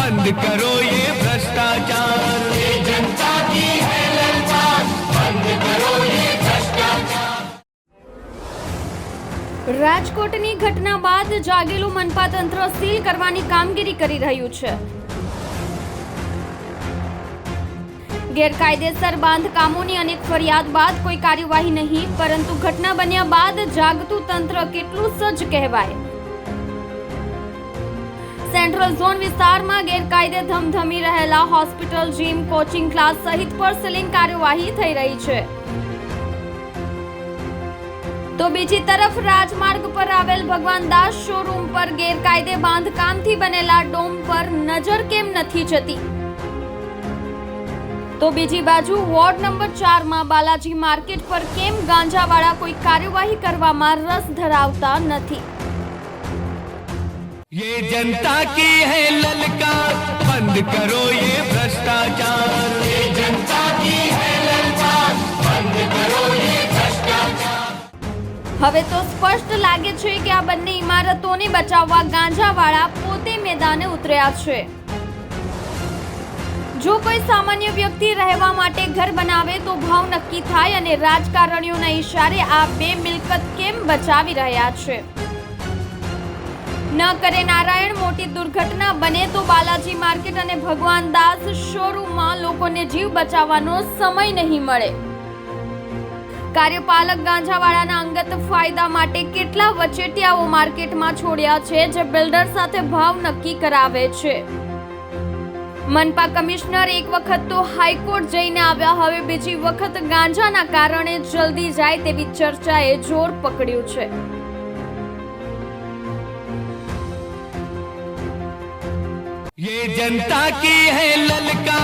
बंद करो ये भ्रष्टाचार ये जनता की है ललकार बंद करो ये भ्रष्टाचार રાજકોટની ઘટના બાદ જાગેલું મનપા તંત્ર સીલ કરવાની કામગીરી કરી રહ્યું છે ગેરકાયદેસર બાંધકામોની અનેક ફરિયાદ બાદ કોઈ કાર્યવાહી નહીં પરંતુ ઘટના બન્યા બાદ જાગતું તંત્ર કેટલું સજ્જ કહેવાય સેન્ટ્રલ ઝોન વિસ્તારમાં ગેરકાયદે ધમધમી રહેલા હોસ્પિટલ, જીમ, કોચિંગ ક્લાસ સહિત પર સીલિંગ કાર્યવાહી થઈ રહી છે. તો બીજી તરફ રાજમાર્ગ પર આવેલ ભગવાન દાસ શોરૂમ પર ગેરકાયદે બાંધકામથી બનેલા ડોમ પર નજર કેમ નથી જતી? તો બીજી બાજુ વોર્ડ નંબર ચારમાં બાલાજી માર્કેટ પર કેમ ગાંજાવાળા કોઈ કાર્યવાહી કરવામાં રસ ધરાવતા નથી? ये जनता की है ललकार बंद करो ये भ्रष्टाचार ये जनता की है ललकार बंद करो ये भ्रष्टाचार હવે તો સ્પષ્ટ લાગે છે કે આ બંને ઇમારતોને બચાવવા ગાંજાવાળા પોતે મેદાને ઉતર્યા છે જો કોઈ સામાન્ય વ્યક્તિ રહેવા માટે ઘર બનાવે તો ભાવ નક્કી થાય અને રાજકારણીઓના ઈશારે આ બે મિલકત કેમ બચાવી રહ્યા છે ન કરે નારાયણ, મોટી દુર્ઘટના બને તો બાલાજી માર્કેટ અને ભગવાન દાસ શોરૂમમાં લોકોને જીવ બચાવવાનો સમય નહીં મળે. કાર્યપાલક ગાંજાવાળાના અંગત ફાયદા માટે કેટલા વચેટિયાઓ માર્કેટમાં છોડ્યા છે જે બિલ્ડર સાથે ભાવ નક્કી કરાવે છે. મનપા કમિશનર એક વખત તો હાઈકોર્ટ જઈને આવ્યા, હવે બીજી વખત ગાંજાના કારણે જલ્દી જાય તેવી ચર્ચાએ જોર પકડ્યું છે. ये जनता की है ललकार बंद करो ये